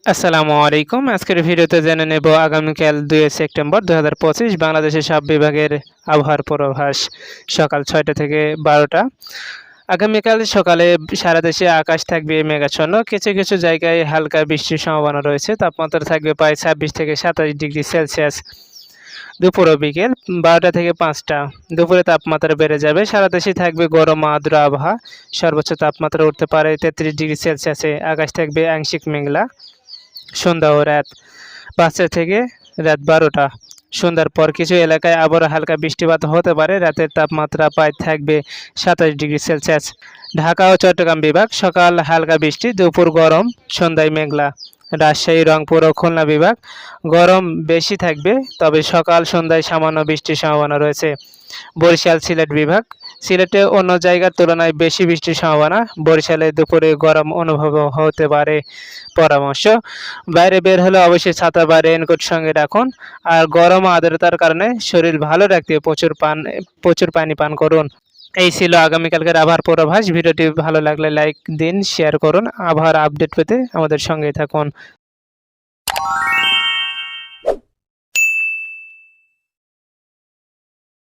আসসালামু আলাইকুম। আজকের ভিডিওতে জেনে নেব আগামীকাল দুই সেপ্টেম্বর দু হাজার পঁচিশ বাংলাদেশের সব বিভাগের আবহাওয়ার পূর্বাভাস। সকাল ছয়টা থেকে বারোটা। আগামীকাল সকালে সারা দেশে আকাশ থাকবে মেঘাচ্ছন্ন। কিছু কিছু জায়গায় হালকা বৃষ্টির সম্ভাবনা রয়েছে। তাপমাত্রা থাকবে প্রায় ছাব্বিশ থেকে সাতাশ ডিগ্রি সেলসিয়াস। দুপুর ও বিকেল বারোটা থেকে পাঁচটা। দুপুরে তাপমাত্রা বেড়ে যাবে। সারা দেশে থাকবে গরম আর্দ্র আবহাওয়া। সর্বোচ্চ তাপমাত্রা উঠতে পারে তেত্রিশ ডিগ্রি সেলসিয়াসে। আকাশ থাকবে আংশিক মেঘলা। সন্ধ্যা ও রাত পাঁচটা থেকে রাত বারোটা। সন্ধ্যার পর কিছু এলাকায় আবারও হালকা বৃষ্টিপাত হতে পারে। রাতের তাপমাত্রা প্রায় থাকবে সাতাশ ডিগ্রি সেলসিয়াস। ঢাকা ও চট্টগ্রাম বিভাগ, সকাল হালকা বৃষ্টি, দুপুর গরম, সন্ধ্যায় মেঘলা। রাজশাহী, রংপুর ও খুলনা বিভাগ, গরম বেশি থাকবে, তবে সকাল সন্ধ্যায় সামান্য বৃষ্টির সম্ভাবনা রয়েছে। বরিশাল সিলেট বিভাগ। সিলেটে অন্য জায়গার তুলনায় বেশি বৃষ্টির সম্ভাবনা। বরিশালে দুপুরে গরম অনুভব হতে পারে পরামর্শ। বাইরে বের হলে অবশ্যই ছাতা বা রেনকোট সঙ্গে রাখুন। আর গরম আর্দ্রতার কারণে শরীর ভালো রাখতে প্রচুর পান, প্রচুর পানি পান করুন। এই ছিল আগামীকালকের আবহাওয়ার পূর্বাভাস। ভিডিওটি ভালো লাগলে লাইক দিন, শেয়ার করুন। আবহাওয়ার আপডেট পেতে আমাদের সঙ্গেই থাকুন।